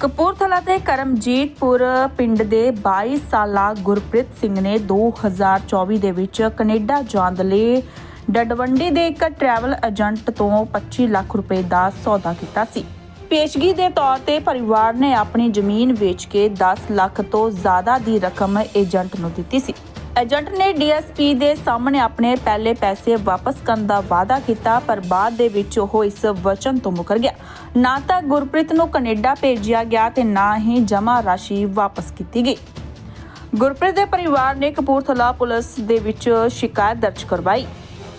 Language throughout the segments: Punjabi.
ਕਪੂਰਥਲਾ ਦੇ ਕਰਮਜੀਤਪੁਰ ਪਿੰਡ ਦੇ 22 ਸਾਲਾ ਗੁਰਪ੍ਰੀਤ ਸਿੰਘ ਨੇ 2024 ਦੇ ਵਿੱਚ ਕੈਨੇਡਾ ਜਾਣ ਦੇ ਲਈ ਡਡਵੰਡੀ ਦੇ ਇੱਕ ਟਰੈਵਲ ਏਜੰਟ ਤੋਂ 25 ਲੱਖ ਰੁਪਏ ਦਾ ਸੌਦਾ ਕੀਤਾ ਸੀ। ਪੇਸ਼ਗੀ ਦੇ ਤੌਰ ਤੇ ਪਰਿਵਾਰ ਨੇ ਆਪਣੀ ਜ਼ਮੀਨ ਵੇਚ ਕੇ 10 ਲੱਖ ਤੋਂ ਜ਼ਿਆਦਾ ਦੀ ਰਕਮ ਏਜੰਟ ਨੂੰ ਦਿੱਤੀ ਸੀ। ਏਜੰਟ ਨੇ ਡੀਐਸਪੀ ਦੇ ਸਾਹਮਣੇ ਆਪਣੇ ਪਹਿਲੇ ਪੈਸੇ ਵਾਪਸ ਕਰਨ ਦਾ ਵਾਅਦਾ ਕੀਤਾ, ਪਰ ਬਾਅਦ ਦੇ ਵਿੱਚ ਉਹ ਇਸ ਵਚਨ ਤੋਂ ਮੁਕਰ ਗਿਆ। ਨਾ ਤਾਂ ਗੁਰਪ੍ਰੀਤ ਨੂੰ ਕੈਨੇਡਾ ਭੇਜਿਆ ਗਿਆ ਤੇ ਨਾ ਹੀ ਜਮ੍ਹਾਂ ਰਾਸ਼ੀ ਵਾਪਸ ਕੀਤੀ ਗਈ। ਗੁਰਪ੍ਰੀਤ ਦੇ ਪਰਿਵਾਰ ਨੇ ਕਪੂਰਥਲਾ ਪੁਲਿਸ ਦੇ ਵਿੱਚ ਸ਼ਿਕਾਇਤ ਦਰਜ ਕਰਵਾਈ।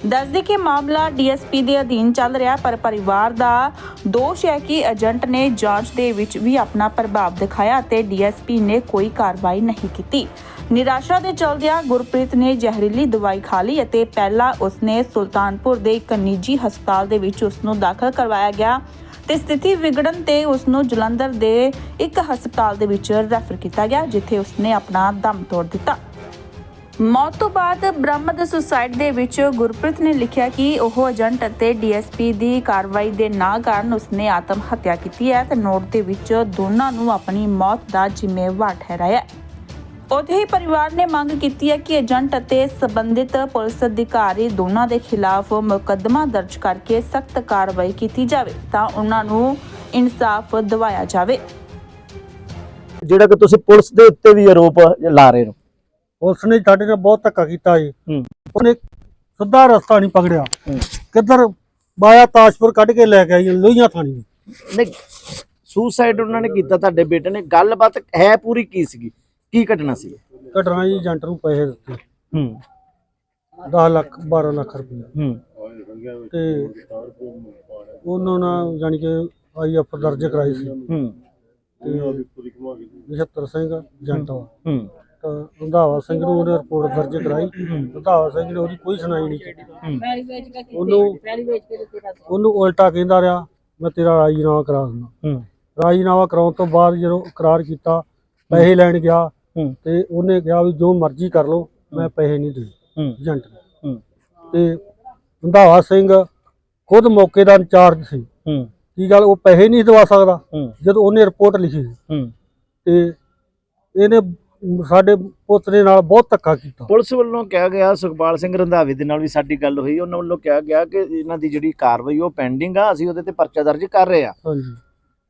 ਦੱਸਦੇ ਕਿ ਮਾਮਲਾ ਡੀਐਸਪੀ ਦੇ ਅਧੀਨ ਚੱਲ ਰਿਹਾ, ਪਰ ਪਰਿਵਾਰ ਦਾ ਦੋਸ਼ ਹੈ ਕਿ ਏਜੰਟ ਨੇ ਜਾਂਚ ਦੇ ਵਿੱਚ ਵੀ ਆਪਣਾ ਪ੍ਰਭਾਵ ਦਿਖਾਇਆ ਤੇ ਡੀਐਸਪੀ ਨੇ ਕੋਈ ਕਾਰਵਾਈ ਨਹੀਂ ਕੀਤੀ। ਨਿਰਾਸ਼ਾ ਦੇ ਚਲਦਿਆਂ ਗੁਰਪ੍ਰੀਤ ਨੇ ਜ਼ਹਿਰੀਲੀ ਦਵਾਈ ਖਾ ਲਈ ਅਤੇ ਪਹਿਲਾਂ ਉਸਨੇ ਸੁਲਤਾਨਪੁਰ ਦੇ ਇੱਕ ਨਿੱਜੀ ਹਸਪਤਾਲ ਦੇ ਵਿੱਚ ਉਸ ਨੂੰ ਦਾਖਲ ਕਰਵਾਇਆ ਗਿਆ ਤੇ ਸਥਿਤੀ ਵਿਗੜਨ ਤੇ ਉਸ ਨੂੰ ਜਲੰਧਰ ਦੇ ਇੱਕ ਹਸਪਤਾਲ ਦੇ ਵਿੱਚ ਰੈਫਰ ਕੀਤਾ ਗਿਆ, ਜਿੱਥੇ ਉਸਨੇ ਆਪਣਾ ਦਮ ਤੋੜ ਦਿੱਤਾ। ਮੌਤ ਤੋਂ ਬਾਅਦ ਬ੍ਰਹਮਦ ਸੁਸਾਇਡ ਦੇ ਵਿੱਚ ਗੁਰਪ੍ਰੀਤ ਨੇ ਲਿਖਿਆ ਕਿ ਉਹ ਏਜੰਟ ਅਤੇ ਡੀਐਸਪੀ ਦੀ ਕਾਰਵਾਈ ਦੇ ਨਾ ਕਾਰਨ ਉਸਨੇ ਆਤਮ ਹੱਤਿਆ ਕੀਤੀ ਹੈ ਤੇ ਨੋਟ ਦੇ ਵਿੱਚ ਦੋਨਾਂ ਨੂੰ ਆਪਣੀ ਮੌਤ ਦਾ ਜ਼ਿੰਮੇਵਾਰ ਠਹਿਰਾਇਆ ਉੱਥੇ ਹੀ ਪਰਿਵਾਰ ਨੇ ਮੰਗ ਕੀਤੀ ਹੈ ਕਿ ਏਜੰਟ ਅਤੇ ਸੰਬੰਧਿਤ ਪੁਲਿਸ ਅਧਿਕਾਰੀ ਦੋਨਾਂ ਦੇ ਖਿਲਾਫ ਮੁਕੱਦਮਾ ਦਰਜ ਕਰਕੇ ਸਖਤ ਕਾਰਵਾਈ ਕੀਤੀ ਜਾਵੇ ਤਾਂ ਉਹਨਾਂ ਨੂੰ ਇਨਸਾਫ ਦਿਵਾਇਆ ਜਾਵੇ ਜਿਹੜਾ ਕਿ ਤੁਸੀਂ ਪੁਲਿਸ ਦੇ ਉੱਤੇ ਵੀ ਆਰੋਪ ਲਾ ਰਹੇ ਹੋ ਪੁਲਿਸ ਨੇ ਸਾਡੇ ਨਾਲ ਬਹੁਤ ਧੱਕਾ ਕੀਤਾ ਜੀ ਹੂੰ। ਉਹਨੇ ਸਿੱਧਾ ਰਸਤਾ ਨਹੀਂ ਪਕੜਿਆ ਹੂੰ। ਕਿੱਧਰ ਬਾਇਆ ਤਾਜਪੁਰ ਕੱਢ ਕੇ ਲੈ ਕੇ ਆਈ ਲੋਹੀਆਂ ਥਾਣੀ। ਨਹੀਂ ਸੁਸਾਈਡ ਉਹਨਾਂ ਨੇ ਕੀਤਾ ਤੁਹਾਡੇ ਬੇਟੇ ਨੇ ਗੱਲਬਾਤ ਹੈ ਪੂਰੀ ਕੀ ਸੀਗੀ ਕੀ ਘਟਨਾ ਸੀ? ਘਟਨਾ ਜੀ ਏਜੰਟ ਨੂੰ ਪੈਸੇ ਦਿੱਤੇ। ਹੂੰ। 10 ਲੱਖ 12 ਲੱਖ ਰੁਪਏ ਹੂੰ। ਤੇ ਉਹਨਾਂ ਨਾਲ ਜਾਣੀ ਕਿ ਆਈ ਐਫ ਦਰਜ ਕਰਾਈ ਸੀ। ਹੂੰ। ਤੇ 75 ਸਿੰਘ ਏਜੰਟ ਹੂੰ। ਤਾਂ ਰੰਧਾਵਾ ਸਿੰਘ ਨੂੰ ਉਹਨੇ ਰਿਪੋਰਟ ਦਰਜ ਕਰਾਈ। ਰੰਧਾਵਾ ਸਿੰਘ ਨੇ ਉਹਦੀ ਕੋਈ ਸੁਣਾਈ ਨਹੀਂ ਕੀਤੀ। ਉਹਨੂੰ ਉਹਨੂੰ ਉਲਟਾ ਕਹਿੰਦਾ ਰਿਹਾ ਮੈਂ ਤੇਰਾ ਰਾਜੀਨਾਮਾ ਕਰਾ ਦਿੰਦਾ। ਰਾਜੀਨਾਮਾ ਕਰਾਉਣ ਤੋਂ ਬਾਅਦ ਜਦੋਂ ਇਕਰਾਰ ਕੀਤਾ ਪੈਸੇ ਲੈਣ ਗਿਆ ਹੂੰ। ਤੇ ਉਹਨੇ ਕਿਹਾ ਵੀ ਜੋ ਮਰਜ਼ੀ ਕਰ ਲਓ ਮੈਂ ਪੈਸੇ ਨਹੀਂ ਦੇ ਹੂੰ। ਏਜੰਟ ਨੂੰ। ਹੂੰ। ਤੇ ਰੰਧਾਵਾ ਸਿੰਘ ਖੁਦ ਮੌਕੇ ਦਾ ਇੰਚਾਰਜ ਸੀ। ਹੂੰ। ਕੀ ਗੱਲ ਉਹ ਪੈਸੇ ਨਹੀਂ ਦਵਾ ਸਕਦਾ? ਹੂੰ। ਜਦੋਂ ਉਹਨੇ ਰਿਪੋਰਟ ਲਿਖੀ ਸੀ। ਹੂੰ। ਤੇ ਇਹਨੇ ਸਾਡੇ ਪੁੱਤਰੇ ਨਾਲ ਬਹੁਤ ਧੱਕਾ ਕੀਤਾ। ਪੁਲਿਸ ਵੱਲੋਂ ਕਿਹਾ ਗਿਆ ਸੁਖਪਾਲ ਸਿੰਘ ਰੰਧਾਵੇ ਦੇ ਨਾਲ ਵੀ ਸਾਡੀ ਗੱਲ ਹੋਈ। ਉਹਨਾਂ ਵੱਲੋਂ ਕਿਹਾ ਗਿਆ ਕਿ ਇਹਨਾਂ ਦੀ ਜਿਹੜੀ ਕਾਰਵਾਈ ਉਹ ਪੈਂਡਿੰਗ ਆ ਅਸੀਂ ਉਹਦੇ ਤੇ ਪਰਚਾ ਦਰਜ ਕਰ ਰਹੇ ਆ। ਹਾਂਜੀ।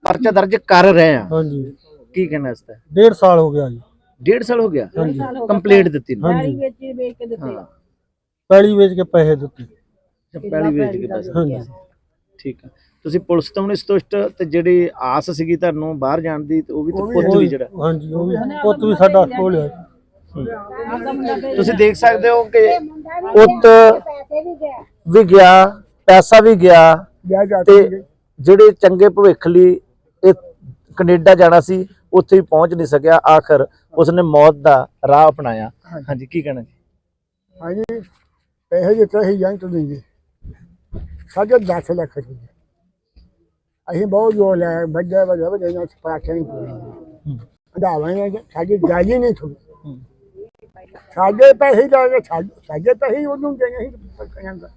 ਪਰਚਾ ਦਰਜ ਕਰ ਰਹੇ ਆ। ਹਾਂਜੀ। ਕੀ ਕਹਿਣਾ ਇਸ ਤੇ? ਡੇਢ ਸਾਲ ਹੋ ਗਿਆ ਜੀ। ਡੇਢ ਸਾਲ ਹੋ ਗਿਆ ਹਾਂਜੀ। ਕੰਪਲੀਟ ਦਿੱਤੀ ਨੂੰ। ਹਾਂਜੀ। ਹਾਂ। ਪੈਲੀ ਵੇਚ ਕੇ ਪੈਸੇ ਦਿੱਤੇ। ਪਹਿਲੀ ਵੇਚ ਕੇ ਪੈਸੇ। ਹਾਂਜੀ। ਠੀਕ ਆ। ਤੁਸੀਂ ਪੁਲਿਸ ਤੋਂ ਨਹੀਂ ਸੰਤੁਸ਼ਟ ਤੇ ਜਿਹੜੀ ਆਸ ਸੀਗੀ ਤੁਹਾਨੂੰ ਬਾਹਰ ਜਾਣ ਦੀ ਤੇ ਉਹ ਵੀ ਤੇ ਪੁੱਤ ਵੀ- ਜਿਹੜਾ। ਹਾਂਜੀ ਉਹ ਵੀ ਪੁੱਤ ਵੀ ਸਾਡਾ ਖੋਲਿਆ ਤੁਸੀਂ ਦੇਖ ਸਕਦੇ ਹੋ ਕਿ ਪੁੱਤ ਵੀ ਗਿਆ। ਪੈਸਾ ਵੀ ਗਿਆ ਤੇ ਜਿਹੜੇ ਚੰਗੇ ਭਵਿੱਖ ਲਈ ਇਹ ਕੈਨੇਡਾ ਜਾਣਾ ਸੀ ਉੱਥੇ ਵੀ ਪਹੁੰਚ ਨਹੀਂ ਸਕਿਆ। ਆਖਰ ਉਸਨੇ ਮੌਤ ਦਾ ਰਾਹ ਅਪਣਾਇਆ। ਹਾਂਜੀ। ਕੀ ਕਹਿਣਾ ਜੀ? ਹਾਂਜੀ ਪੈਸੇ ਦਿੱਤੇ ਸੀ ਏਜੰਟ ਨੇ ਜੀ। ਸਾਢੇ 10 ਲੱਖ ਰੁਪਏ। ਅਸੀਂ ਬਹੁਤ ਜੋਰ ਲਾਇਆ ਵੱਡੇ ਵੱਡੇ ਵੱਡੇ ਨਾਲ ਸਪਾਰਟਾਂ ਨਹੀਂ ਪੂਰੀ ਵਧਾਵਾਂ ਨੇ ਸਾਡੀ ਗੱਲ ਹੀ ਨਹੀਂ ਥੋੜੀ ਸਾਡੇ ਪੈਸੇ ਲਾ ਕੇ ਸਾਡੇ ਸਾਡੇ ਪੈਸੇ ਹੀ ਉਹਨੂੰ ਦੇਣੇ ਸੀ ਕਹਿੰਦਾ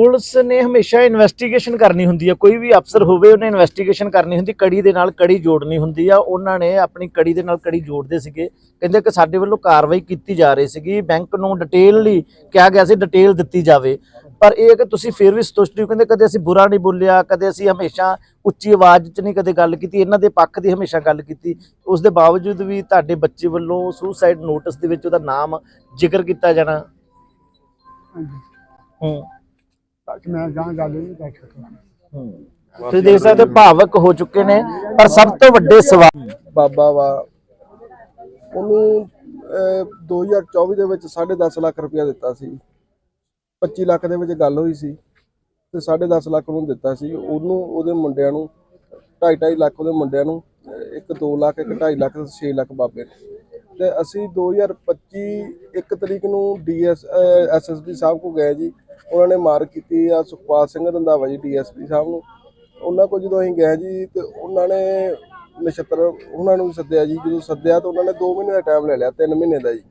ਪੁਲਿਸ ਨੇ ਹਮੇਸ਼ਾ ਇਨਵੈਸਟੀਗੇਸ਼ਨ ਕਰਨੀ ਹੁੰਦੀ ਹੈ ਕੋਈ ਵੀ ਅਫਸਰ ਹੋਵੇ ਉਹਨੇ ਇਨਵੈਸਟੀਗੇਸ਼ਨ ਕਰਨੀ ਹੁੰਦੀ ਕੜੀ ਦੇ ਨਾਲ ਕੜੀ ਜੋੜਨੀ ਹੁੰਦੀ ਆ। ਉਹਨਾਂ ਨੇ ਆਪਣੀ ਕੜੀ ਦੇ ਨਾਲ ਕੜੀ ਜੋੜਦੇ ਸੀਗੇ। ਕਹਿੰਦੇ ਕਿ ਸਾਡੇ ਵੱਲੋਂ ਕਾਰਵਾਈ ਕੀਤੀ ਜਾ ਰਹੀ ਸੀਗੀ। ਬੈਂਕ ਨੂੰ ਡਿਟੇਲ ਲਈ ਕਿਹਾ ਗਿਆ ਸੀ ਡਿਟੇਲ ਦਿੱਤੀ ਜਾਵੇ। ਪਰ ਇਹ ਕਿ ਤੁਸੀਂ ਫਿਰ ਵੀ ਸੰਤੁਸ਼ਟ ਹੋ। ਕਹਿੰਦੇ ਕਦੇ ਅਸੀਂ ਬੁਰਾ ਨਹੀਂ ਬੋਲਿਆ ਕਦੇ ਅਸੀਂ ਹਮੇਸ਼ਾ ਉੱਚੀ ਆਵਾਜ਼ 'ਚ ਨਹੀਂ ਕਦੇ ਗੱਲ ਕੀਤੀ। ਇਹਨਾਂ ਦੇ ਪੱਖ ਦੀ ਹਮੇਸ਼ਾ ਗੱਲ ਕੀਤੀ। ਉਸ ਦੇ ਬਾਵਜੂਦ ਵੀ ਤੁਹਾਡੇ ਬੱਚੇ ਵੱਲੋਂ ਸੁਸਾਈਡ ਨੋਟਿਸ ਦੇ ਵਿੱਚ ਉਹਦਾ ਨਾਮ ਜ਼ਿਕਰ ਕੀਤਾ ਜਾਣਾ। ਹਾਂਜੀ। ਹੂੰ। ਤਾਂ ਮੈਂ ਗਾਂ ਗੱਲ ਨਹੀਂ ਕਰ ਸਕਦਾ। ਤੁਸੀਂ ਦੇਖ ਸਕਦੇ ਹੋ ਭਾਵਕ ਹੋ ਚੁੱਕੇ ਨੇ ਪਰ ਸਭ ਤੋਂ ਵੱਡੇ ਸਵਾਲ ਬਾਬਾ ਵਾ ਉਹਨੂੰ ਅਹ, 2024 ਦੇ ਵਿੱਚ 10.5 ਲੱਖ ਰੁਪਇਆ ਦਿੱਤਾ ਸੀ। 25 ਲੱਖ ਦੇ ਵਿੱਚ ਗੱਲ ਹੋਈ ਸੀ ਤੇ 10.5 ਲੱਖ ਉਹਨੂੰ ਦਿੱਤਾ ਸੀ। ਉਹਨੂੰ ਉਹਦੇ ਮੁੰਡਿਆਂ ਨੂੰ 2.5 ਲੱਖ ਉਹਦੇ ਮੁੰਡਿਆਂ ਨੂੰ ਅਹ, ਇੱਕ 2 ਲੱਖ ਇੱਕ 2.5 ਲੱਖ ਤੇ 6 ਲੱਖ ਬਾਬੇ ਨੂੰ। ਤੇ ਅਸੀਂ 2025 ਇੱਕ ਤਰੀਕ ਨੂੰ ਡੀਐਸ ਐਸਐਸਪੀ ਸਾਹਿਬ ਕੋ ਗਏ ਜੀ। ਉਹਨਾਂ ਨੇ ਮਾਰ ਕੀਤੀ ਆ ਸੁਖਪਾਲ ਸਿੰਘ ਰੰਧਾਵਾ ਜੀ, ਡੀਐਸਪੀ ਸਾਹਿਬ ਨੂੰ। ਉਹਨਾਂ ਕੋਲ ਜਦੋਂ ਅਸੀਂ ਗਏ ਜੀ ਤੇ ਉਹਨਾਂ ਨੇ ਨਛੱਤਰ ਉਹਨਾਂ ਨੂੰ ਵੀ ਸੱਦਿਆ ਜੀ। ਜਦੋਂ ਸੱਦਿਆ ਤਾਂ ਉਹਨਾਂ ਨੇ 2 ਮਹੀਨੇ ਦਾ ਟਾਈਮ ਲੈ ਲਿਆ 3 ਮਹੀਨੇ ਦਾ ਜੀ।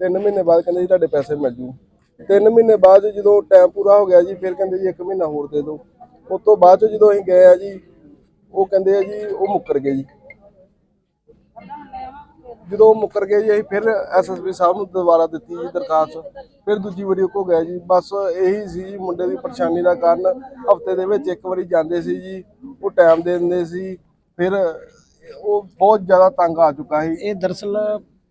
3 ਮਹੀਨੇ ਬਾਅਦ ਕਹਿੰਦੇ ਜੀ ਤੁਹਾਡੇ ਪੈਸੇ ਮਿਲ ਜੂ। 3 ਮਹੀਨੇ ਬਾਅਦ ਜਦੋਂ ਟਾਈਮ ਪੂਰਾ ਹੋ ਗਿਆ ਜੀ, ਫਿਰ ਕਹਿੰਦੇ ਜੀ 1 ਮਹੀਨਾ ਹੋਰ ਦੇ ਦਿਓ। ਉਸ ਤੋਂ ਬਾਅਦ 'ਚ ਜਦੋਂ ਅਸੀਂ ਗਏ ਆ ਜੀ, ਉਹ ਕਹਿੰਦੇ ਆ ਜੀ, ਉਹ ਮੁੱਕਰ ਗਏ ਜੀ। ਜਦੋਂ ਮੁੱਕਰ ਗਏ ਜੀ ਅਸੀਂ ਫਿਰ ਐਸਐਸਪੀ ਸਾਹਿਬ ਨੂੰ ਦੁਬਾਰਾ ਦਿੱਤੀ ਜੀ ਦਰਖਾਸਤ। ਫਿਰ ਦੂਜੀ ਵਾਰੀ ਉਹ ਕੋ ਗਿਆ ਜੀ। ਬਸ ਇਹੀ ਸੀ ਜੀ ਮੁੰਡੇ ਦੀ ਪਰੇਸ਼ਾਨੀ ਦਾ ਕਾਰਨ। ਹਫ਼ਤੇ ਦੇ ਵਿੱਚ ਇੱਕ ਵਾਰੀ ਜਾਂਦੇ ਸੀ ਜੀ ਉਹ ਟਾਈਮ ਦੇ ਦਿੰਦੇ ਸੀ। ਫਿਰ ਉਹ ਬਹੁਤ ਜ਼ਿਆਦਾ ਤੰਗ ਆ ਚੁੱਕਾ ਸੀ। ਇਹ ਦਰਅਸਲ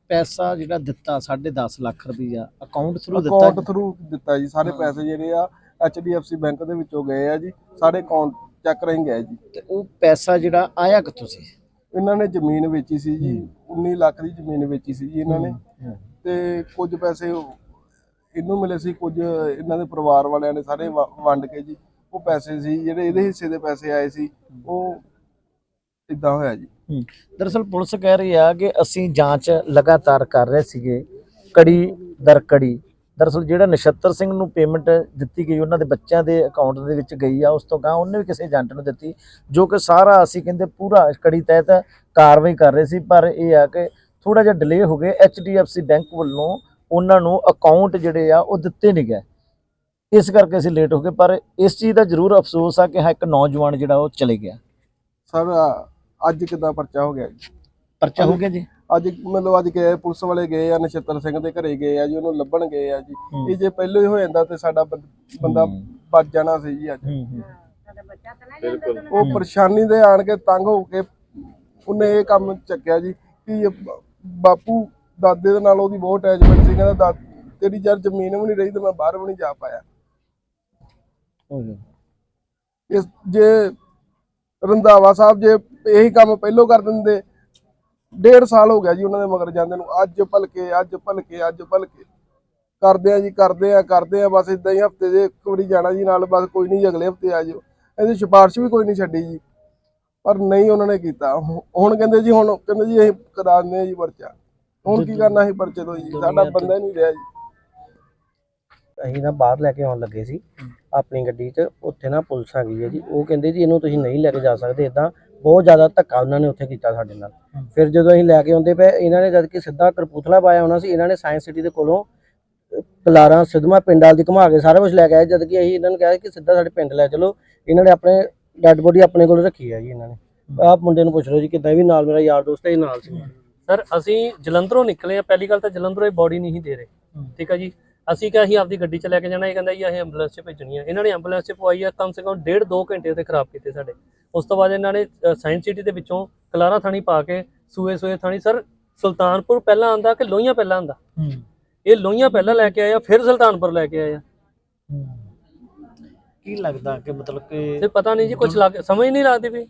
ਪੈਸਾ ਜਿਹੜਾ ਦਿੱਤਾ 10.5 ਲੱਖ ਰੁਪਈਆ ਅਕਾਊਂਟ ਥਰੂ ਅਕਾਊਂਟ ਦਿੱਤਾ ਥਰੂ ਦਿੱਤਾ ਜੀ। ਸਾਰੇ ਪੈਸੇ ਜਿਹੜੇ ਆ HDFC ਬੈਂਕ ਦੇ ਵਿੱਚੋਂ ਗਏ ਆ ਜੀ। ਸਾਰੇ ਅਕਾਊਂਟ ਚੈੱਕ ਰਾਹੀਂ ਗਏ ਜੀ। ਤੇ ਉਹ ਪੈਸਾ ਜਿਹੜਾ ਆਇਆ ਕਿੱਥੋਂ ਸੀ? ਇਹਨਾਂ ਨੇ ਜ਼ਮੀਨ ਵੇਚੀ ਸੀ ਜੀ 19 ਲੱਖ ਦੀ ਜ਼ਮੀਨ ਵੇਚੀ ਸੀ ਜੀ ਇਹਨਾਂ ਨੇ। ਤੇ ਕੁਝ ਪੈਸੇ ਇਹਨੂੰ ਮਿਲੇ ਸੀ ਕੁਝ ਇਹਨਾਂ ਦੇ ਪਰਿਵਾਰ ਵਾਲਿਆਂ ਨੇ ਸਾਰੇ ਵੰਡ ਕੇ ਜੀ ਉਹ ਪੈਸੇ ਸੀ ਜਿਹੜੇ ਇਹਦੇ ਹਿੱਸੇ ਦੇ ਪੈਸੇ ਆਏ ਸੀ ਉਹ ਇਦਾਂ ਹੋਇਆ ਜੀ। ਹੂੰ। ਦਰਅਸਲ ਪੁਲਿਸ ਕਹਿ ਰਹੀ ਆ ਕਿ ਅਸੀਂ ਜਾਂਚ ਲਗਾਤਾਰ ਕਰ ਰਹੇ ਸੀਗੇ ਕੜੀ ਦਰ ਕੜੀ। ਦਰਅਸਲ ਜਿਹੜਾ ਨਛੱਤਰ ਸਿੰਘ ਨੂੰ ਪੇਮੈਂਟ ਦਿੱਤੀ ਗਈ ਉਹਨਾਂ ਦੇ ਬੱਚਿਆਂ ਦੇ ਅਕਾਊਂਟ ਦੇ ਵਿੱਚ ਗਈ ਆ ਉਸ ਤੋਂ ਗਾਂ ਉਹਨੇ ਵੀ ਕਿਸੇ ਏਜੰਟ ਨੂੰ ਦਿੱਤੀ ਜੋ ਕਿ ਸਾਰਾ ਅਸੀਂ ਕਹਿੰਦੇ ਪੂਰਾ ਕੜੀ ਤਹਿਤ ਕਾਰਵਾਈ ਕਰ ਰਹੇ ਸੀ ਪਰ ਇਹ ਆ ਕਿ ਥੋੜਾ ਜਿਹਾ ਡਿਲੇ ਹੋ ਗਏ HDFC ਬੈਂਕ ਵੱਲੋਂ ਉਹਨਾਂ ਨੂੰ ਅਕਾਊਂਟ ਜਿਹੜੇ ਆ ਉਹ ਦਿੱਤੇ ਨਹੀਂ ਗਏ। ਇਸ ਕਰਕੇ ਅਸੀਂ ਲੇਟ ਹੋ ਗਏ ਪਰ ਇਸ ਚੀਜ਼ ਦਾ ਜ਼ਰੂਰ ਅਫਸੋਸ ਆ ਕਿ ਹਾਂ ਇੱਕ ਨੌਜਵਾਨ ਜਿਹੜਾ ਉਹ ਚਲੇ ਗਿਆ। ਸਰ ਅੱਜ ਕਿਦਾਂ ਪਰਚਾ ਹੋ ਗਿਆ ਜੀ? ਪਰਚਾ ਹੋ ਗਿਆ ਜੀ? ਅੱਜ ਮਤਲਬ ਅੱਜ ਗਏ ਪੁਲਿਸ ਵਾਲੇ ਗਏ ਆ ਨਛੱਤਰ ਸਿੰਘ ਦੇ ਘਰੇ ਗਏ ਆ ਜੀ ਉਹਨੂੰ ਲੱਭਣ ਗਏ ਆ ਜੀ। ਇਹ ਜੇ ਪਹਿਲਾਂ ਹੀ ਹੋ ਜਾਂਦਾ ਤੇ ਸਾਡਾ ਬੰ- ਬੰਦਾ। ਬਚ ਜਾਣਾ ਸੀ ਜੀ ਅੱਜ। ਉਹ ਪਰੇਸ਼ਾਨੀ ਦੇ ਆਣ ਕੇ ਤੰਗ ਹੋ ਕੇ ਉਹਨੇ ਇਹ ਕੰਮ ਚੱਕਿਆ ਜੀ ਕਿ ਇਹ ਬ- ਬਾਪੂ ਦਾਦੇ ਦੇ ਨਾਲ ਉਹਦੀ ਬਹੁਤ ਅਟੈਚਮੈਂਟ ਸੀ ਕਹਿੰਦਾ ਦਾ ਤੇਰੀ ਯਾਰ ਜ਼ਮੀਨ ਵੀ ਨਹੀਂ ਰਹੀ ਤੇ ਮੈਂ ਬਾਹਰ ਵੀ ਨਹੀਂ ਜਾ ਪਾਇਆ। ਇਸ ਜੇ ਰੰਧਾਵਾ ਸਾਹਿਬ ਜੇ ਇਹੀ ਕੰਮ ਪਹਿਲਾਂ ਕਰ ਦਿੰਦੇ ਡੇਢ ਸਾਲ ਹੋ ਗਿਆ ਜੀ ਉਹਨਾਂ ਦੇ ਮਗਰ ਜਾਂਦੇ ਨੂੰ। ਅੱਜ ਭਲਕੇ ਅੱਜ ਭਲਕੇ ਅੱਜ ਭਲਕੇ। ਕਰਦੇ ਆ ਜੀ ਕਰਦੇ ਆ ਕਰਦੇ ਆ। ਬਸ ਇਦਾਂ ਹੀ ਹਫ਼ਤੇ ਦੇ ਇੱਕ ਵਾਰੀ ਜਾਣਾ ਜੀ ਨਾਲ ਬਸ ਕੋਈ ਨਹੀਂ ਅਗਲੇ ਹਫ਼ਤੇ ਆ ਜਾਓ। ਇਹਦੀ ਸਿਫਾਰਿਸ਼ ਵੀ ਕੋਈ ਨਹੀਂ ਛੱਡੀ ਜੀ। ਪਰ ਨਹੀਂ ਉਹਨਾਂ ਨੇ ਕੀਤਾ। ਹੁਣ ਕਹਿੰਦੇ ਜੀ ਹੁਣ ਕਹਿੰਦੇ ਜੀ ਅਸੀਂ ਕਰਾ ਦਿੰਦੇ ਆ ਜੀ ਪਰਚਾ। ਹੁਣ ਕੀ ਕਰਨਾ ਸੀ ਪਰਚੇ ਤੋਂ ਜੀ? ਸਾਡਾ ਬੰਦਾ ਹੀ ਨਹੀਂ ਰਿਹਾ ਜੀ। ਅਸੀਂ ਨਾ ਬਾਹਰ ਲੈ ਕੇ ਆਉਣ ਲੱਗੇ ਸੀ। ਆਪਣੀ ਗੱਡੀ 'ਚ। ਉੱਥੇ ਨਾ ਪੁਲਿਸ ਆ ਗਈ ਹੈ ਜੀ। ਉਹ ਕਹਿੰਦੇ ਜੀ ਇਹਨੂੰ ਤੁਸੀਂ ਨਹੀਂ ਲੈ ਕੇ ਜਾ ਸਕਦੇ। ਇਦਾਂ ਬਹੁਤ ਜ਼ਿਆਦਾ ਧੱਕਾ ਉਹਨਾਂ ਨੇ ਉੱਥੇ ਕੀਤਾ ਸਾਡੇ ਨਾਲ। ਫਿਰ ਜਦੋਂ ਅਸੀਂ ਲੈ ਕੇ ਆਉਂਦੇ ਪਏ ਇਹਨਾਂ ਨੇ ਜਦ ਕਿ ਸਿੱਧਾ ਕਰਪੂਥਲਾ ਪਾਇਆ ਹੋਣਾ ਸੀ ਇਹਨਾਂ ਨੇ ਸਾਇੰਸ ਸਿਟੀ ਦੇ ਕੋਲੋਂ ਕਲਾਰਾਂ ਸਿਧਮਾ ਪਿੰਡ ਵਾਲ ਦੀ ਘੁਮਾ ਕੇ ਸਾਰਾ ਕੁਝ ਲੈ ਕੇ ਆਏ ਜਦ ਕਿ ਅਸੀਂ ਇਹਨਾਂ ਨੂੰ ਕਿਹਾ ਕਿ ਸਿੱਧਾ ਸਾਡੇ ਪਿੰਡ ਲੈ ਚਲੋ ਇਹਨਾਂ ਨੇ ਆਪਣੇ ਡੈੱਡ ਬੋਡੀ ਆਪਣੇ ਕੋਲ ਰੱਖੀ ਹੈ ਜੀ ਇਹਨਾਂ ਨੇ। ਆਪ ਮੁੰਡੇ ਨੂੰ ਪੁੱਛ ਲਓ ਜੀ ਕਿੱਦਾਂ ਵੀ ਨਾਲ ਮੇਰਾ ਯਾਰ ਦੋਸਤ ਹੈ ਨਾਲ ਸੀ। ਸਰ ਅਸੀਂ ਜਲੰਧਰੋਂ ਨਿਕਲੇ ਆ ਪਹਿਲੀ ਗੱਲ ਤਾਂ ਜਲੰਧਰੋਂ ਇਹ ਬੋਡੀ ਨਹੀਂ ਦੇ ਰਹੇ। ਠੀਕ ਆ ਜੀ? ਅਸੀਂ ਕਿਹਾ ਅਸੀਂ ਆਪਦੀ ਗੱਡੀ 'ਚ ਲੈ ਕੇ ਜਾਣਾ ਇਹ ਕਹਿੰਦਾ ਜੀ ਅਸੀਂ ਐਂਬੂਲੈਂਸ 'ਚ ਭੇਜਣੀ ਆ। ਇਹਨਾਂ ਨੇ ਐਂਬੂਲੈਂਸ 'ਚ ਪਵਾਈ ਆ ਕਮ ਸੇ ਕਮ ਡੇਢ ਦੋ ਘੰਟੇ ਉੱਤੇ ਖਰਾਬ ਕੀਤੇ ਸਾਡੇ। ਉਸ ਤੋਂ ਬਾਅਦ ਇਹਨਾਂ ਨੇ ਸਾਇੰਸ ਸਿਟੀ ਦੇ ਵਿੱਚੋਂ ਕਲਾਰਾ ਥਾਣੀ ਪਾ ਕੇ ਸੂਏ ਸੂਏ ਥਾਣੀ। ਸਰ ਸੁਲਤਾਨਪੁਰ ਪਹਿਲਾਂ ਆਂਦਾ ਕਿ ਲੋਹੀਆਂ ਪਹਿਲਾਂ ਆਂਦਾ? ਹੂੰ। ਇਹ ਲੋਹੀਆਂ ਪਹਿਲਾਂ ਲੈ ਕੇ ਆਏ ਆ ਫਿਰ ਸੁਲਤਾਨਪੁਰ ਲੈ ਕੇ ਆਏ ਆ। ਕੀ ਲੱਗਦਾ ਕਿ ਮਤਲਬ ਕਿ ਤੇ ਪਤਾ ਨਹੀਂ ਜੀ ਕੁਝ ਲੱਗ ਸਮਝ ਨਹੀਂ ਲੱਗਦੀ ਵੀ।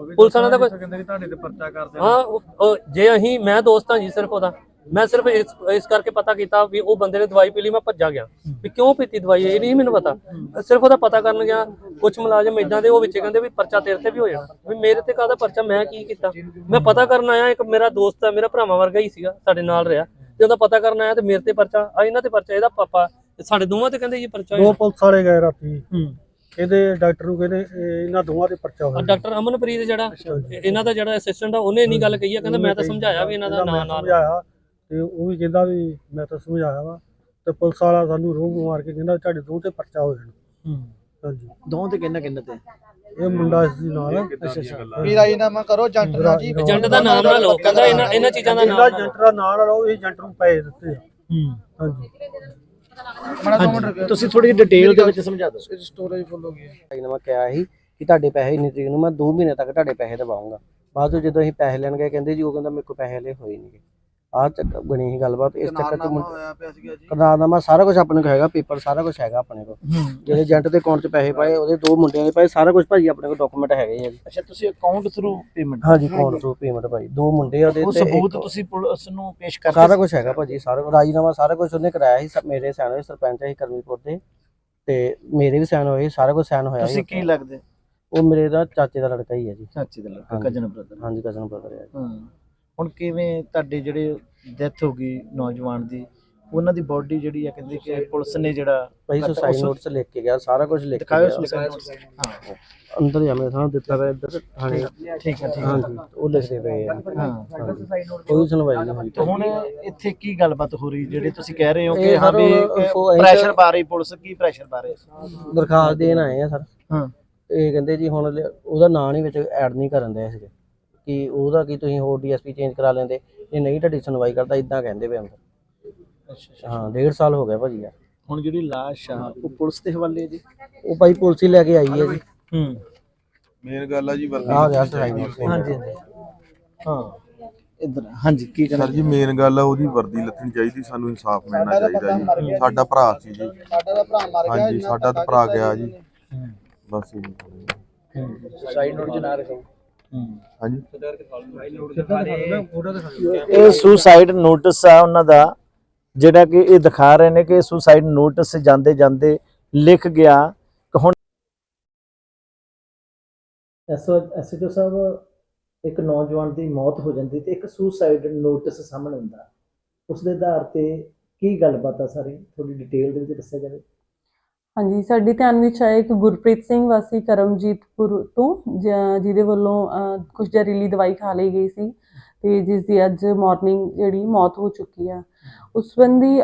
ਪੁਲਿਸ ਵਾਲਿਆਂ ਦਾ ਕੋਈ ਕਹਿੰਦੇ ਤੁਹਾਡੇ ਤੇ ਪਰਚਾ ਕਰਦੇ ਹਾਂ ਜੇ ਅਸੀਂ ਮੈਂ ਦੋਸਤ ਹਾਂ ਜੀ ਸਿਰਫ ਉਹਦਾ। ਮੈਂ ਸਿਰਫ ਇਸ ਇਸ ਕਰਕੇ ਪਤਾ ਕੀਤਾ ਵੀ ਉਹ ਬੰਦੇ ਨੇ ਦਵਾਈ ਪੀ ਲਈ ਮੈਂ ਭੱਜਾ ਗਿਆ। ਵੀ ਕਿਉਂ ਪੀਤੀ ਦਵਾਈ ਇਹ ਨਹੀਂ ਮੈਨੂੰ ਪਤਾ। ਸਿਰਫ ਉਹਦਾ ਪਤਾ ਕਰਨ ਗਿਆ ਕੁਝ ਮੁਲਾਜ਼ਮ ਇਦਾਂ ਦੇ ਉਹ ਵਿੱਚ ਕਹਿੰਦੇ ਵੀ ਪਰਚਾ ਤੇਰੇ ਤੇ ਵੀ ਹੋ ਜਾਣਾ ਵੀ ਮੇਰੇ ਤੇ ਕਾਹਦਾ ਪਰਚਾ ਮੈਂ ਕੀ ਕੀਤਾ? ਮੈਂ ਪਤਾ ਕਰਨ ਆਇਆ ਇੱਕ ਮੇਰਾ ਦੋਸਤ ਹੈ ਮੇਰਾ ਭਰਾਵਾਂ ਵਰਗਾ ਹੀ ਸੀਗਾ ਸਾਡੇ ਨਾਲ ਰਿਹਾ। ਤੇ ਉਹਦਾ ਪਤਾ ਕਰਨ ਆਇਆ ਤੇ ਮੇਰੇ ਤੇ ਪਰਚਾ ਆ ਇਹਨਾਂ ਤੇ ਪਰਚਾ ਇਹਦਾ ਪਾਪਾ ਤੇ ਸਾਡੇ ਦੋਵਾਂ ਤੇ ਕਹਿੰਦੇ ਜੀ ਪਰਚਾ ਦੋ ਪੁਲਿਸ ਵਾਲੇ ਗਏ ਰਾਤੀ। ਇਹਦੇ ਡਾਕਟਰ ਨੂੰ ਕਹਿੰਦੇ ਇਹ ਇਹਨਾਂ ਦੋਵਾਂ ਦੇ ਪਰਚਾ ਹੋਇਆ। ਡਾਕਟਰ ਅਮਨਪ੍ਰੀਤ ਜਿਹੜਾ ਇਹ- ਇਹਨਾਂ ਦਾ ਜਿਹੜਾ ਅਸਿਸਟੈਂਟ ਆ ਉਹਨੇ ਇੰਨੀ ਗੱਲ ਕਹੀ ਆ ਕਹਿੰਦਾ ਮੈਂ ਤਾਂ ਸਮਝਾਇਆ ਵੀ ਇਹਨਾਂ ਦਾ ਨਾਂ ਨਾਲ। ਸਮਝਾਇਆ। ਤੇ ਉਹ ਵੀ ਕਹਿੰਦਾ ਵੀ ਮੈਂ ਤਾਂ ਸਮਝਾਇਆ ਵਾ ਤੇ ਪੁਲਿਸ ਵਾਲਾ ਸਾਨੂੰ ਰੋਹ ਮਾਰ ਕੇ ਕਹਿੰਦਾ ਤੁਹਾਡੇ ਦੋ ਤੇ ਪਰਚਾ ਹੋ ਜਾਣਾ। ਹੂੰ। ਹਾਂਜੀ। ਤੇ ਕਿੰਨਾ ਕਿੰਨਾ ਤੇ? ਇਹ ਮੁੰਡਾ ਇਸ ਦੇ ਨਾਲ ਅੱਛਾ ਅੱਛਾ ਰਾਜੀਨਾਮਾ ਕਰੋ ਜੰਟ ਨਾਲ ਜੀ। ਏਜੰਟ ਦਾ ਨਾਮ ਨਾ ਲਓ। ਕਹਿੰਦਾ ਇਹਨਾਂ ਇਹਨਾਂ ਚੀਜ਼ਾਂ ਦਾ ਨਾਮ ਜਿਹੜਾ ਨਾ ਲਓ ਏਜੰਟ ਦਾ ਨਾਂ ਨਾ ਲਓ ਇਹ ਏਜੰਟ ਨੂੰ ਪੈਸੇ ਦਿੱਤੇ ਆ। ਹੂੰ। ਹਾਂਜੀ। ਤੁਸੀਂ ਥੋੜੀ ਜਿਹੀ ਡਿਟੇਲ ਦੇ ਵਿੱਚ ਸਮਝਾ ਦਿਓ। ਸਟੋਰੇਜ ਫੁੱਲ ਹੋ ਗਈ ਹੈ। ਭਾਈ ਨੇ ਮੈਂ ਕਿਹਾ ਸੀ ਕਿ ਤੁਹਾਡੇ ਪੈਸੇ ਇੰਨੀ ਤਰੀਕ ਨੂੰ ਮੈਂ 2 ਮਹੀਨੇ ਤੱਕ ਤੁਹਾਡੇ ਪੈਸੇ ਦਵਾਉਂਗਾ ਬਾਅਦ ਵਿੱਚ ਜਦੋਂ ਅਸੀਂ ਪੈਸੇ ਲੈਣ ਗਏ ਕਹਿੰਦੇ ਜੀ ਉਹ ਕਹਿੰਦਾ ਮੇਰੇ ਕੋਲ ਪੈਸੇ ਹਲੇ ਹੋਏ ਨਹੀਂਗੇ ਆਹ ਚੱਕ ਬਣੀ ਸੀ ਗੱਲਬਾਤ ਇਸ ਚੱਕਰ ਚ ਮੁੰਡਾ ਹੋਇਆ ਪਿਆ ਸੀਗਾ ਜੀ। ਕਰਨਾਨਾਮਾ ਸਾਰਾ ਕੁਝ ਆਪਣੇ ਕੋਲ ਹੈਗਾ ਪੇਪਰ ਸਾਰਾ ਕੁਝ ਹੈਗਾ ਆਪਣੇ ਕੋਲ। ਜਿਹੜੇ ਏਜੰਟ ਦੇ ਅਕਾਊਂਟ 'ਚ ਪੈਸੇ ਪਾਏ ਉਹਦੇ ਦੋ ਮੁੰਡਿਆਂ ਦੇ ਪਾਏ ਸਾਰਾ ਕੁਝ ਭਾਜੀ ਆਪਣੇ ਕੋਲ ਡਾਕੂਮੈਂਟ ਹੈਗੇ ਆ ਜੀ। ਅੱਛਾ ਤੁਸੀਂ ਅਕਾਊਂਟ ਥਰੂ ਪੇਮੈਂਟ ਹਾਂਜੀ ਅਕਾਊਂਟ ਤੋਂ ਪੇਮੈਂਟ ਭਾਜੀ ਦੋ ਮੁੰਡੇ ਆ ਉਹਦੇ ਉਹ ਤੇ ਸਬੂਤ ਤੁਸੀਂ ਪੁਲਿਸ ਨੂੰ ਪੇਸ਼ ਕਰ ਸਾਰਾ ਕੁਝ ਹੈਗਾ ਭਾਜੀ ਸਾਰਾ ਰਾਜੀਨਾਮਾ ਸਾਰਾ ਕੁਝ ਉਹਨੇ ਕਰਾਇਆ ਸੀ ਮੇਰੇ ਸਾਈਨ ਹੋਏ ਸਰਪੰਚ ਹੈ ਕਰਮੀਪੁਰ ਦੇ ਤੇ ਮੇਰੇ ਵੀ ਸਾਈਨ ਹੋਏ ਸਾਰਾ ਕੁਝ ਸਾਈਨ ਹੋਇਆ ਤੁਸੀਂ ਕੀ ਲੱਗਦੇ? ਉਹ ਮੇਰੇ ਦਾ ਚਾਚੇ ਦਾ ਲੜਕਾ ਹੀ ਹੈ ਜੀ। ਚਾਚੇ ਦਾ ਲੜਕਾ। ਕਜਨ ਬ੍ਰਦਰ ਹਾਂਜੀ ਕਜ਼ਨ ਬ੍ਰਦਰ ਹੈ ਹਾਂ। ਹੁਣ ਕਿਵੇਂ ਤੁਹਾਡੇ ਜਿਹੜੇ ਡੈਥ ਹੋ ਗਈ ਨੌਜਵਾਨ ਦੀ ਉਹਨਾਂ ਦੀ ਬਾਡੀ ਜਿਹੜੀ ਆ ਕਹਿੰਦੇ ਕਿ ਪੁਲਿਸ ਨੇ ਜਿਹੜਾ ਭਾਈ ਸੁਸਾਈਡ ਨੋਟਸ ਲਿਖ ਕੇ ਗਿਆ ਸਾਰਾ ਕੁਝ ਲਿਖ ਕੇ ਸੁਸਾਈਡ ਨੋਟਸ ਹਾਂ। ਅੰਦਰ ਜਾ ਮੇਰੇ ਸਾਹਮਣੇ ਦਿੱਤਾ ਹੋਇਆ ਇੱਧਰ। ਥਾਣੇ ਠੀਕ ਹੈ ਠੀਕ ਹੈ ਹਾਂਜੀ ਉਹ ਲਿਖਦੇ ਪਏ ਆ। ਹਾਂ ਕੋਈ ਸੁਣਵਾਈ ਨਹੀਂ ਹੋਈ ਤੇ ਹੁਣ ਇੱਥੇ ਕੀ ਗੱਲਬਾਤ ਹੋ ਰਹੀ ਜਿਹੜੇ ਤੁਸੀਂ ਕਹਿ ਰਹੇ ਹੋ ਕਿ ਇਹ ਹਾਂ ਵੀ ਉਹ- ਉਹ ਅਸੀਂ ਪ੍ਰੈਸ਼ਰ ਪਾ ਰਹੀ ਪੁਲਿਸ ਕੀ ਪ੍ਰੈਸ਼ਰ ਪਾ ਰਹੀ? ਦਰਖਾਸਤ ਦੇਣ ਆਏ ਆ ਸਰ। ਹਾਂ। ਇਹ ਕਹਿੰਦੇ ਜੀ ਹੁਣ ਲਿ- ਉਹਦਾ ਨਾਂ ਨਹੀਂ ਵਿੱਚ ਐਡ ਨਹੀਂ ਕਰਨ ਦੇ ਸੀਗੇ ਕਿ ਉਹਦਾ ਕੀ ਤੁਸੀਂ ਹੋਰ ਡੀਐਸਪੀ ਚੇਂਜ ਕਰਾ ਲੈਂਦੇ ਇਹ ਨਹੀਂ ਤੁਹਾਡੀ ਸੁਣਵਾਈ ਕਰਦਾ ਇਦਾਂ ਕਹਿੰਦੇ ਪਏ ਅੰਦਰ। ਹਾਂ ਡੇਢ ਸਾਲ ਹੋ ਗਿਆ ਭਾਜੀ ਯਾਰ ਹੁਣ ਜਿਹੜੀ ਲਾਸ਼ ਆ ਉਹ ਪੁਲਿਸ ਦੇ ਹਵਾਲੇ ਹੈ ਜੀ? ਉਹ ਭਾਈ ਪੁਲਿਸ ਹੀ ਲੈ ਕੇ ਆਈ ਹੈ ਜੀ। ਹੂੰ। ਮੇਨ ਗੱਲ ਆ ਜੀ ਆ ਗਿਆ ਸਰਾਈ ਹਾਂਜੀ ਹਾਂਜੀ ਹਾਂ ਇਧਰ ਹਾਂਜੀ ਕੀ ਸਰ ਜੀ ਮੇਨ ਗੱਲ ਆ ਉਹਦੀ ਵਰਦੀ ਲੱਥਣੀ ਚਾਹੀਦੀ ਸਾਨੂੰ ਇਨਸਾਫ ਮਿਲਣਾ ਚਾਹੀਦਾ ਜੀ। ਸਾਡਾ ਭਰਾ ਸੀ ਜੀ। ਸਾਡਾ ਤਾਂ ਭਰਾ ਮਰ ਗਿਆ ਹਾਂਜੀ ਸਾਡਾ ਤਾਂ ਭਰਾ ਗਿਆ ਜੀ ਬਸ ਇਹ। ਸਾਈਡ ਨੋਟ ਜਨਾ ਰਹੇ ਹਾਂਜੀ। ਇਹ ਸੁਸਾਈਡ ਨੋਟਿਸ ਆ ਉਹਨਾਂ ਦਾ ਜਿਹੜਾ ਕਿ ਇਹ ਦਿਖਾ ਰਹੇ ਨੇ ਕਿ ਸੁਸਾਈਡ ਨੋਟਿਸ ਜਾਂਦੇ ਜਾਂਦੇ ਲਿਖ ਗਿਆ। ਕਿ ਹੁਣ ਐਸਐਚਓ ਸਾਹਿਬ ਇੱਕ ਨੌਜਵਾਨ ਦੀ ਮੌਤ ਹੋ ਜਾਂਦੀ ਤੇ ਇੱਕ ਸੁਸਾਈਡ ਨੋਟਿਸ ਸਾਹਮਣੇ ਹੁੰਦਾ। ਉਸ ਦੇ ਆਧਾਰ ਤੇ ਕੀ ਗੱਲਬਾਤ ਆ ਸਾਰੀ? ਥੋੜੀ ਡਿਟੇਲ ਦੇ ਵਿੱਚ ਦੱਸਿਆ ਜਾਵੇ। ਹਾਂਜੀ, ਸਾਡੇ ਧਿਆਨ ਵਿੱਚ ਆਇਆ ਇੱਕ ਗੁਰਪ੍ਰੀਤ ਸਿੰਘ ਵਾਸੀ ਕਰਮਜੀਤਪੁਰ ਤੋਂ, ਜ- ਜਿਹਦੇ ਵੱਲੋਂ ਕੁਝ ਜ਼ਹਿਰੀਲੀ ਦਵਾਈ ਖਾ ਲਈ ਗਈ ਸੀ ਤੇ ਜਿਸ ਦੀ ਅੱਜ ਮਾਰਨਿੰਗ ਜਿਹੜੀ ਮੌਤ ਹੋ ਚੁੱਕੀ ਆ। ਉਸ ਸੰਬੰਧੀ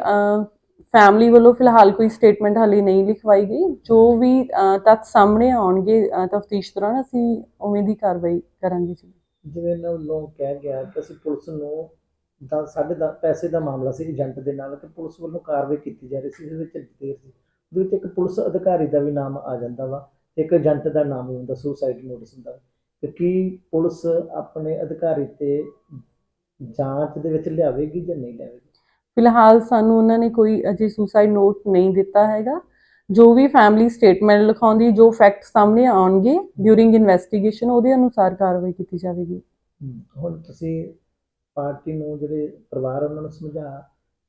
ਫੈਮਿਲੀ ਵੱਲੋਂ ਫਿਲਹਾਲ ਕੋਈ ਸਟੇਟਮੈਂਟ ਹਾਲੇ ਨਹੀਂ ਲਿਖਵਾਈ ਗਈ। ਜੋ ਵੀ ਤੱਥ ਸਾਹਮਣੇ ਆਉਣਗੇ ਤਫਤੀਸ਼ ਦੌਰਾਨ ਅਸੀਂ ਉਵੇਂ ਦੀ ਕਾਰਵਾਈ ਕਰਾਂਗੇ ਜੀ। ਜਿਵੇਂ ਇਹਨਾਂ ਵੱਲੋਂ ਕਿਹਾ ਗਿਆ ਕਿ ਅਸੀਂ ਪੁਲਿਸ ਨੂੰ ਦਾ ਸਾਡੇ ਦਾ ਪੈਸੇ ਦਾ ਮਾਮਲਾ ਸੀ ਏਜੰਟ ਦੇ ਨਾਲ, ਤੇ ਪੁਲਿਸ ਵੱਲੋਂ ਕਾਰਵਾਈ ਕੀਤੀ ਜਾ ਰਹੀ ਸੀ ਇਸ ਵਿੱਚ ਦੇਰ ਸੀ। ਵਿੱਚ ਇੱਕ ਪੁਲਿਸ ਅਧਿਕਾਰੀ ਦਾ ਵੀ ਨਾਮ ਆ ਜਾਂਦਾ ਵਾ ਇੱਕ ਏਜੰਟ ਦਾ ਨਾਮ ਵੀ ਹੁੰਦਾ ਸੁਸਾਈਡ ਨੋਟਿਸ ਹੁੰਦਾ। ਤੇ ਕੀ ਪੁਲਿਸ ਆਪਣੇ ਅਧਿਕਾਰੀ ਤੇ ਜਾਂਚ ਦੇ ਵਿੱਚ ਲਿਆਵੇਗੀ ਜਾਂ ਨਹੀਂ ਲਿਆਵੇਗੀ? ਫਿਲਹਾਲ ਸਾਨੂੰ ਉਹਨਾਂ ਨੇ ਕੋਈ ਅਜੇ ਸੁਸਾਈਡ ਨੋਟ ਨਹੀਂ ਦਿੱਤਾ ਹੈਗਾ। ਜੋ ਵੀ ਫੈਮਿਲੀ ਸਟੇਟਮੈਂਟ ਲਿਖਾਉਂਦੀ ਜੋ ਫੈਕਟ ਸਾਹਮਣੇ ਆਉਣਗੇ ਡਿਊਰਿੰਗ ਇਨਵੈਸਟੀਗੇਸ਼ਨ ਉਹਦੇ ਅਨੁਸਾਰ ਕਾਰਵਾਈ ਕੀਤੀ ਜਾਵੇਗੀ। ਹੁਣ ਤੁਸੀਂ ਪਾਰਟੀ ਨੂੰ ਜਿਹੜੇ ਪਰਿਵਾਰ ਉਹਨਾਂ ਨੂੰ ਸਮਝਾ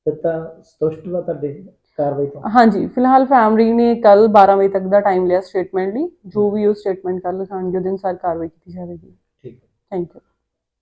ਦਿੱਤਾ ਸੰਤੁਸ਼ਟ ਵਾ ਤੁਹਾਡੇ? ਕਾਰਵਾਈ ਤੋਂ? ਹਾਂਜੀ ਫਿਲਹਾਲ ਫੈਮਿਲੀ ਨੇ ਕੱਲ 12 ਵਜੇ ਤੱਕ ਦਾ ਟਾਈਮ ਲਿਆ ਸਟੇਟਮੈਂਟ ਲਈ। ਜੋ ਵੀ ਉਹ ਸਟੇਟਮੈਂਟ ਕੱਲ ਲਿਖਾਣਗੇ ਉਹਦੇ ਅਨੁਸਾਰ ਕਾਰਵਾਈ ਕੀਤੀ ਜਾਵੇਗੀ। ਠੀਕ ਹੈ। Thank you